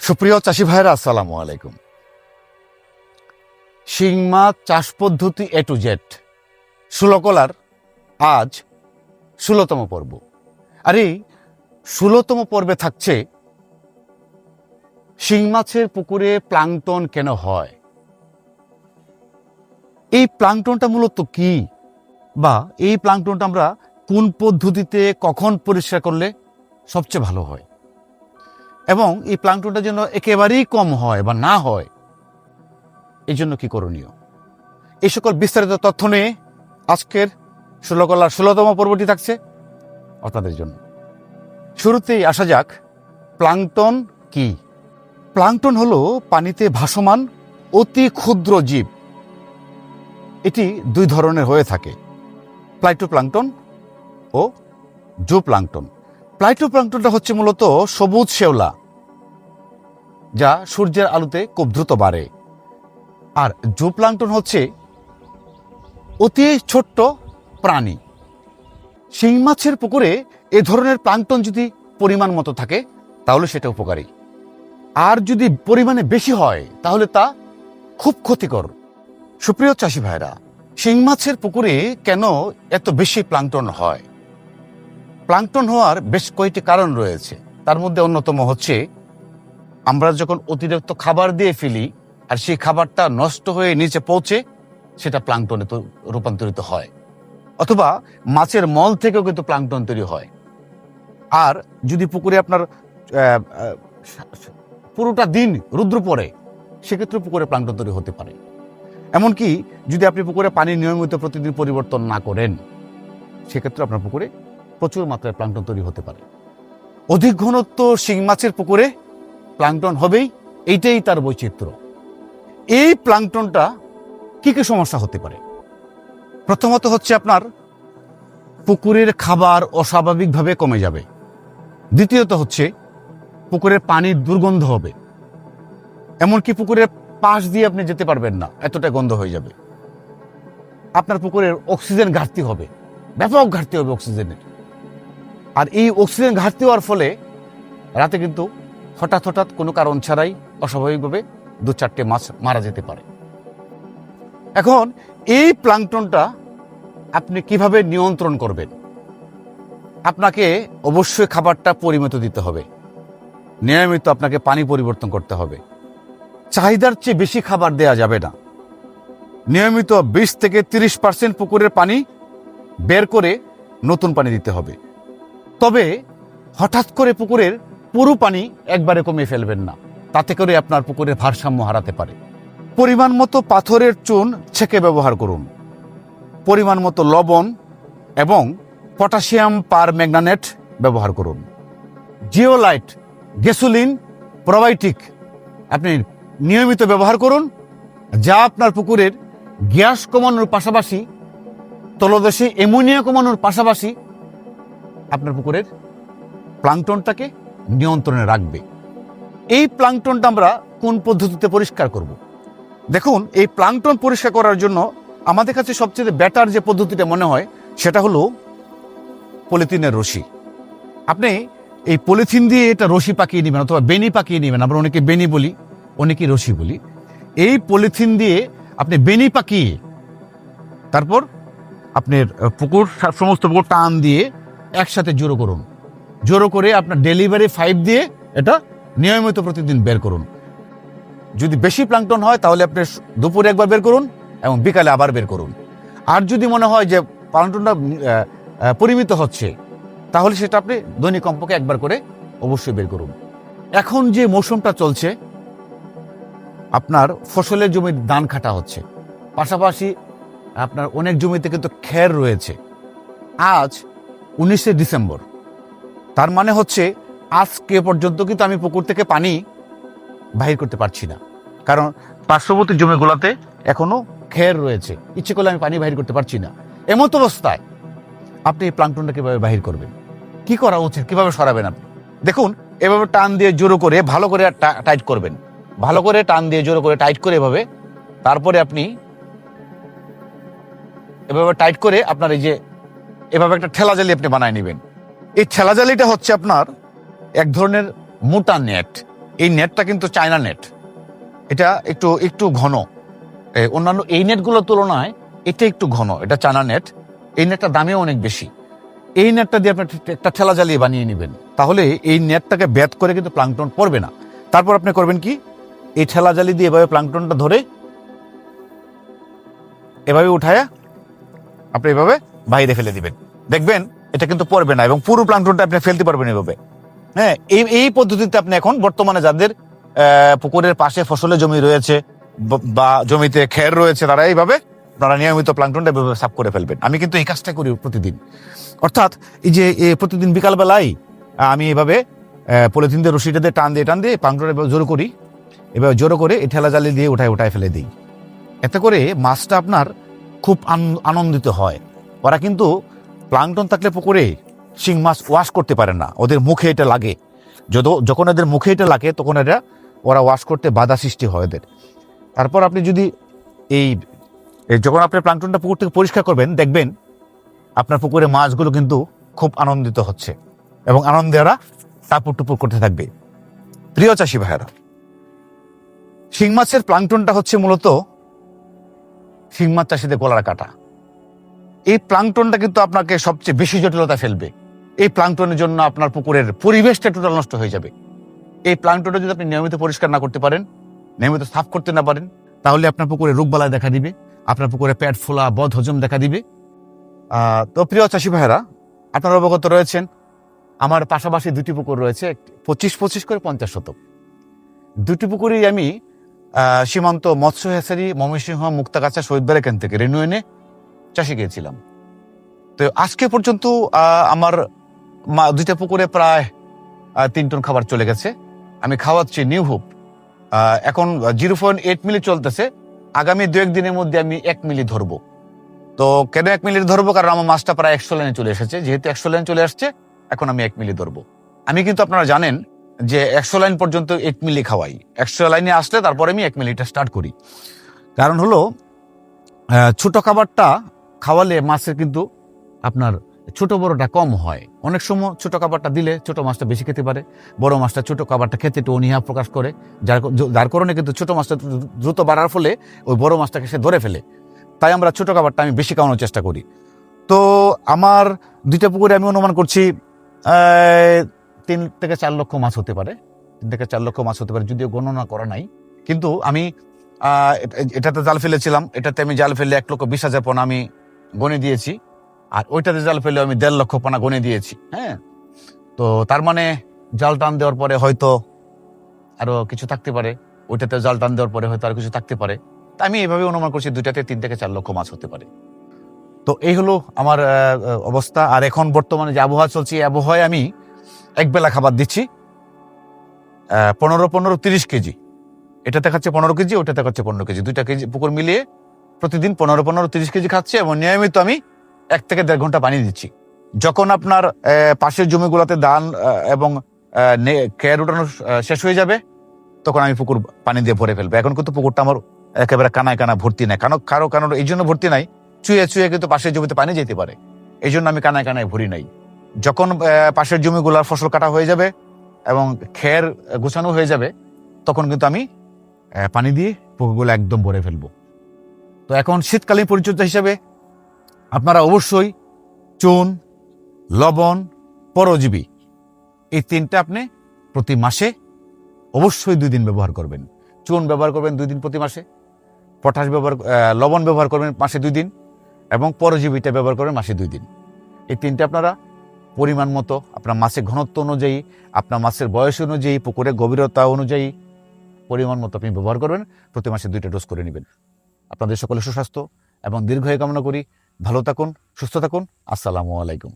সুপ্রিয় চাষি ভাইরা আসসালামু আলাইকুম। শিং মাছ চাষ পদ্ধতি এ টু জেড ষোলকলার আজ ষোলোতম পর্ব। আর এই ষোলোতম পর্বে থাকছে, শিং মাছের পুকুরে প্লাংটন কেন হয়? এই প্লাংটনটা মূলত কি? বা এই প্লাংটনটা আমরা কোন পদ্ধতিতে কখন পরিষ্কার করলে সবচেয়ে ভালো হয়? এবং এই প্লাংটনটা যেন একেবারেই কম হয় বা না হয়, এই জন্য কী করণীয়? এই সকল বিস্তারিত তথ্য নিয়ে আজকের ষোলকলার ষোলোতম পর্বটি থাকছে আপনাদের জন্য। শুরুতেই আসা যাক, প্লাংটন কি? প্লাংটন হলো পানিতে ভাসমান অতি ক্ষুদ্র জীব। এটি দুই ধরনের হয়ে থাকে। প্লাইটোপ্লাংটন ও জুপ্লাংটন। প্লাইটোপ্লাংটনটা হচ্ছে মূলত সবুজ শেওলা যা সূর্যের আলোতে খুব দ্রুত বাড়ে। আর জুপ্লাংটন হচ্ছে অতি ছোট্ট প্রাণী। শিং মাছের পুকুরে এ ধরনের প্লাংটন যদি পরিমাণ মতো থাকে, তাহলে সেটা উপকারী। আর যদি পরিমাণে বেশি হয়, তাহলে তা খুব ক্ষতিকর। সুপ্রিয় চাষি ভাইরা শিং মাছের পুকুরে কেন এত বেশি প্লাংটন হয়? প্লাংটন হওয়ার বেশ কয়েকটি কারণ রয়েছে। তার মধ্যে অন্যতম হচ্ছে, আমরা যখন অতিরিক্ত খাবার দিয়ে ফেলি আর সেই খাবারটা নষ্ট হয়ে নিচে পৌঁছে, সেটা প্লাংটনে তো রূপান্তরিত হয়। অথবা মাছের মল থেকেও কিন্তু প্লাংটন তৈরি হয়। আর যদি পুকুরে আপনার পুরোটা দিন রুদ্র পড়ে, সেক্ষেত্রে পুকুরে প্লাংটন তৈরি হতে পারে। এমনকি যদি আপনি পুকুরে পানি নিয়মিত প্রতিদিন পরিবর্তন না করেন, সেক্ষেত্রে আপনার পুকুরে প্রচুর মাত্রায় প্লাংটন তৈরি হতে পারে। অধিক ঘনত্ব শিং মাছের পুকুরে প্লাংটন হবেই, এইটাই তার বৈচিত্র্য। এই প্লাংটনটা কি কি সমস্যা হতে পারে? প্রথমত হচ্ছে আপনার পুকুরের খাবার অস্বাভাবিকভাবে কমে যাবে। দ্বিতীয়ত হচ্ছে পুকুরের পানির দুর্গন্ধ হবে। এমনকি পুকুরের পাশ দিয়ে আপনি যেতে পারবেন না এতটা গন্ধ হয়ে যাবে। আপনার পুকুরের অক্সিজেন ঘাটতি হবে, ব্যাপক ঘাটতি হবে অক্সিজেনের। আর এই অক্সিজেন ঘাটতি হওয়ার ফলে রাতে কিন্তু হঠাৎ হঠাৎ কোনো কারণ ছাড়াই অস্বাভাবিকভাবে দু চারটে মাছ মারা যেতে পারে। এখন এই প্লাংটনটা আপনি কীভাবে নিয়ন্ত্রণ করবেন? আপনাকে অবশ্যই খাবারটা পরিমিত দিতে হবে। নিয়মিত আপনাকে পানি পরিবর্তন করতে হবে। চাহিদার চেয়ে বেশি খাবার দেয়া যাবে না। নিয়মিত বিশ থেকে তিরিশ পার্সেন্ট পুকুরের পানি বের করে নতুন পানি দিতে হবে। তবে হঠাৎ করে পুকুরের পুরো পানি একবারে কমিয়ে ফেলবেন না। তাতে করে আপনার পুকুরের ভারসাম্য হারাতে পারে। পরিমাণ মতো পাথরের চুন ছেঁকে ব্যবহার করুন। পরিমাণ মতো লবণ এবং পটাশিয়াম পার ম্যাগনানেট ব্যবহার করুন। জিওলাইট গ্যাসোলিন প্রোবায়োটিক, আপনি নিয়মিত ব্যবহার করুন, যা আপনার পুকুরের গ্যাস কমানোর পাশাপাশি, তলদেশে অ্যামোনিয়া কমানোর পাশাপাশি আপনার পুকুরের প্লাংটনটাকে নিয়ন্ত্রণে রাখবে। এই প্লাংটনটা আমরা কোন পদ্ধতিতে পরিষ্কার করব? দেখুন, এই প্লাংটন পরিষ্কার করার জন্য আমাদের কাছে সবচেয়ে বেটার যে পদ্ধতিটা মনে হয়, সেটা হলো পলিথিনের রশি। আপনি এই পলিথিন দিয়ে এটা রশি পাকিয়ে নেবেন অথবা বেনি পাকিয়ে নেবেন, আমরা অনেকে বেনি বলি। অনেকে রশি বলি, এই পলিথিন দিয়ে আপনি বেনি পাকিয়ে তারপর আপনার পুকুর সমস্ত পুকুর টান দিয়ে একসাথে জোড়ো করুন। জোড়ো করে আপনার ডেলিভারি ফাইভ দিয়ে এটা নিয়মিত প্রতিদিন বের করুন। যদি বেশি প্লাংটন হয় তাহলে আপনি দুপুরে একবার বের করুন এবং বিকালে আবার বের করুন। আর যদি মনে হয় যে প্লাংটনটা পরিমিত হচ্ছে, তাহলে সেটা আপনি দৈনিক কমপক্ষে একবার করে অবশ্যই বের করুন। এখন যে মৌসুমটা চলছে আপনার ফসলের জমির ধান কাটা হচ্ছে। পাশাপাশি আপনার অনেক জমিতে কিন্তু খের রয়েছে। আজ উনিশে ডিসেম্বর। তার মানে হচ্ছে আজকে পর্যন্ত কিন্তু আমি পুকুর থেকে পানি বাহির করতে পারছি না। কারণ পার্শ্ববর্তী জমিগুলোতে এখনও খের রয়েছে। ইচ্ছে করলে আমি পানি বাহির করতে পারছি না। এমত অবস্থায় আপনি এই প্লাংটনটা কীভাবে বাহির করবেন? কি করা উচিত? কীভাবে সরাবেন আপনি? দেখুন, এভাবে টান দিয়ে জোরো করে ভালো করে টাইট করবেন। ভালো করে টান দিয়ে, জোরো করে টাইট করে এভাবে। তারপরে আপনি এভাবে টাইট করে আপনার এই যে এভাবে একটা ঠেলা জালি আপনি বানায় নেবেন। এই ঠেলা জালিটা হচ্ছে আপনার এক ধরনের মোটা নেট। এই নেটটা কিন্তু চায়না নেট। এটা একটু একটু ঘন। অন্যান্য এই নেটগুলোর তুলনায় এটা একটু ঘন, এটা চায়না নেট। এই নেটটা দামেও অনেক বেশি। এই নেটটা দিয়ে আপনি একটা ঠেলা জ্বালিয়ে বানিয়ে নেবেন। তাহলে এই নেটটাকে ব্যাত করে কিন্তু প্লাংটন পড়বে না। তারপর আপনি করবেন কি? এই ঠেলা জালি দিয়ে এভাবে প্লাংটনটা ধরে এভাবে উঠায়া আপনি এভাবে বাইরে ফেলে দিবেন। দেখবেন, এটা কিন্তু পড়বে না এবং পুরো প্লাংটনটা আপনি ফেলতে পারবেন এভাবে। হ্যাঁ এই এই পদ্ধতিতে আপনি এখন বর্তমানে যাদের পুকুরের পাশে ফসলের জমি রয়েছে বা জমিতে খের রয়েছে, তারা এইভাবে আপনারা নিয়মিত প্লাংটনটা এভাবে সাফ করে ফেলবেন। আমি কিন্তু এই কাজটা করি প্রতিদিন। অর্থাৎ এই যে প্রতিদিন বিকালবেলায় আমি এভাবে পলিথিন দিয়ে, রশিটা দিয়ে টান দিয়ে টান দিয়ে প্লাংটন এভাবে জোর করি। এভাবে জোরো করে ঠেলা জালি দিয়ে উঠায় উঠায় ফেলে দিই। এতে করে মাছটা আপনার খুব আনন্দিত হয়। ওরা কিন্তু প্লাংটন থাকলে পুকুরে শিং মাছ ওয়াশ করতে পারে না। ওদের মুখে এটা লাগে। যদ, যখন এদের মুখে এটা লাগে, তখন এটা ওরা ওয়াশ করতে বাধা সৃষ্টি হয় ওদের। তারপর আপনি যদি এই যখন আপনি প্লাংটনটা পুকুর থেকে পরিষ্কার করবেন, দেখবেন আপনার পুকুরে মাছগুলো কিন্তু খুব আনন্দিত হচ্ছে এবং আনন্দে ওরা টাপুর টুপুর করতে থাকবে। প্রিয় চাষি ভাইয়েরা শিং মাছের প্লাংটনটা হচ্ছে মূলত শিং মাছ চাষিদের গলার কাটা। এই প্লাংটনটা কিন্তু আপনাকে সবচেয়ে বেশি জটিলতা ফেলবে। এই প্লাংটনের জন্য আপনার পুকুরের পরিবেশটা টোটাল নষ্ট হয়ে যাবে। এই প্লাংটনটা যদি আপনি নিয়মিত পরিষ্কার না করতে পারেন, নিয়মিত সাফ করতে না পারেন, তাহলে আপনার পুকুরে রোগবালাই দেখা দিবে, আপনার পুকুরে পেট ফোলা, বদ, হজম দেখা দিবে। তো প্রিয় চাষি ভাইয়েরা, আপনারা অবগত রয়েছেন, আমার পাশাপাশি দুটি পুকুর রয়েছে, পঁচিশ পঁচিশ করে পঞ্চাশ শতক। দুটি পুকুরেই আমি সীমান্ত মৎস্য হেসারি ময়মনসিংহ মুক্তাগাছা শহীদবার এখান থেকে রেনু এনে চাষে গিয়েছিলাম। তো আজকে পর্যন্ত আমার মা- দুইটা পুকুরে প্রায় তিন টন খাবার চলে গেছে। আমি খাওয়াচ্ছি নিউ হোপ। এখন জিরো পয়েন্ট এইট মিলি চলতেছে। আগামী দু দিনের মধ্যে আমি এক মিলি ধরবো। তো কেন এক মিলি ধরবো? কারণ আমার মাছটা প্রায় একশো লাইনে চলে এসেছে। যেহেতু একশো লাইন চলে আসছে, এখন আমি এক মিলি ধরবো। আমি কিন্তু আপনারা জানেন যে একশো লাইন পর্যন্ত এক মিলি খাওয়াই। একশো লাইনে আসলে তারপরে আমি এক মিলিটা স্টার্ট করি। কারণ হলো ছোট খাবারটা খাওয়ালে মাছের কিন্তু আপনার ছোট বড়টা কম হয়। অনেক সময় ছোট খাবারটা দিলে ছোট মাছটা বেশি খেতে পারে। বড় মাছটা ছোট খাবারটা খেতে একটু অনীহা প্রকাশ করে। যার যার কারণে কিন্তু ছোট মাছটা দ্রুত বাড়ার ফলে ওই বড় মাছটাকে সে ধরে ফেলে। তাই আমরা ছোট খাবারটা আমি বেশি খাওয়ানোর চেষ্টা করি। তো আমার দুইটা পুকুরে আমি অনুমান করছি তিন থেকে চার লক্ষ মাছ হতে পারে। তিন থেকে চার লক্ষ মাছ হতে পারে, যদিও গণনা করা নাই। কিন্তু আমি এটাতে জাল ফেলেছিলাম। এটাতে আমি জাল ফেলে এক লক্ষ বিশ হাজার পোনা আমি গণে দিয়েছি। আর ওইটাতে জাল ফেলে আমি দেড় লক্ষ পোনা গণে দিয়েছি হ্যাঁ? তো তার মানে জাল টান দেওয়ার পরে হয়তো আরও কিছু থাকতে পারে। ওইটাতে জাল টান দেওয়ার পরে হয়তো আরও কিছু থাকতে পারে। তা আমি এভাবে অনুমান করছি দুইটাতে তিন থেকে চার লক্ষ মাছ হতে পারে। তো এই হলো আমার অবস্থা। আর এখন বর্তমানে যে আবহাওয়া চলছে, এই আবহাওয়ায় আমি এক বেলা খাবার দিচ্ছি। পনেরো পনেরো, তিরিশ কেজি। এটা দেখাচ্ছে পনেরো কেজি, ওটা দেখাচ্ছে পনেরো কেজি। দুইটা কেজি পুকুর মিলিয়ে প্রতিদিন পনেরো পনেরো, তিরিশ কেজি খাচ্ছে এবং নিয়মিত আমি এক থেকে দেড় ঘণ্টা পানি দিচ্ছি। যখন আপনার পাশের জমিগুলোতে ধান এবং খের উঠানো শেষ হয়ে যাবে, তখন আমি পুকুর পানি দিয়ে ভরে ফেলব। এখন কিন্তু পুকুরটা আমার একেবারে কানায় কানা ভর্তি নাই। কারণ কারও কারণ এই জন্য ভর্তি নাই, চুয়ে চুয়ে কিন্তু পাশের জমিতে পানি যেতে পারে। এই জন্য আমি কানায় কানায় ভরি নাই। যখন পাশের জমিগুলার ফসল কাটা হয়ে যাবে এবং খের গুছানো হয়ে যাবে, তখন কিন্তু আমি পানি দিয়ে পুকুরগুলো একদম ভরে ফেলব। তো এখন শীতকালীন পরিচর্যা হিসাবে আপনারা অবশ্যই চুন, লবণ, পরজীবী, এই তিনটা আপনি প্রতি মাসে অবশ্যই দুই দিন ব্যবহার করবেন। চুন ব্যবহার করবেন দুই দিন প্রতি মাসে, পটাশ ব্যবহার লবণ ব্যবহার করবেন মাসে দুই দিন এবং পরজীবীটা ব্যবহার করবেন মাসে দুই দিন। এই তিনটে আপনারা পরিমাণ মতো, আপনার মাছের ঘনত্ব অনুযায়ী, আপনার মাছের বয়স অনুযায়ী, পুকুরের গভীরতা অনুযায়ী পরিমাণ মতো আপনি ব্যবহার করবেন। প্রতি মাসে দুইটা ডোজ করে নেবেন। আপনাদের সকলে সুস্বাস্থ্য এবং দীর্ঘায়ু কামনা করি। ভালো থাকুন, সুস্থ থাকুন। আসসালামু আলাইকুম।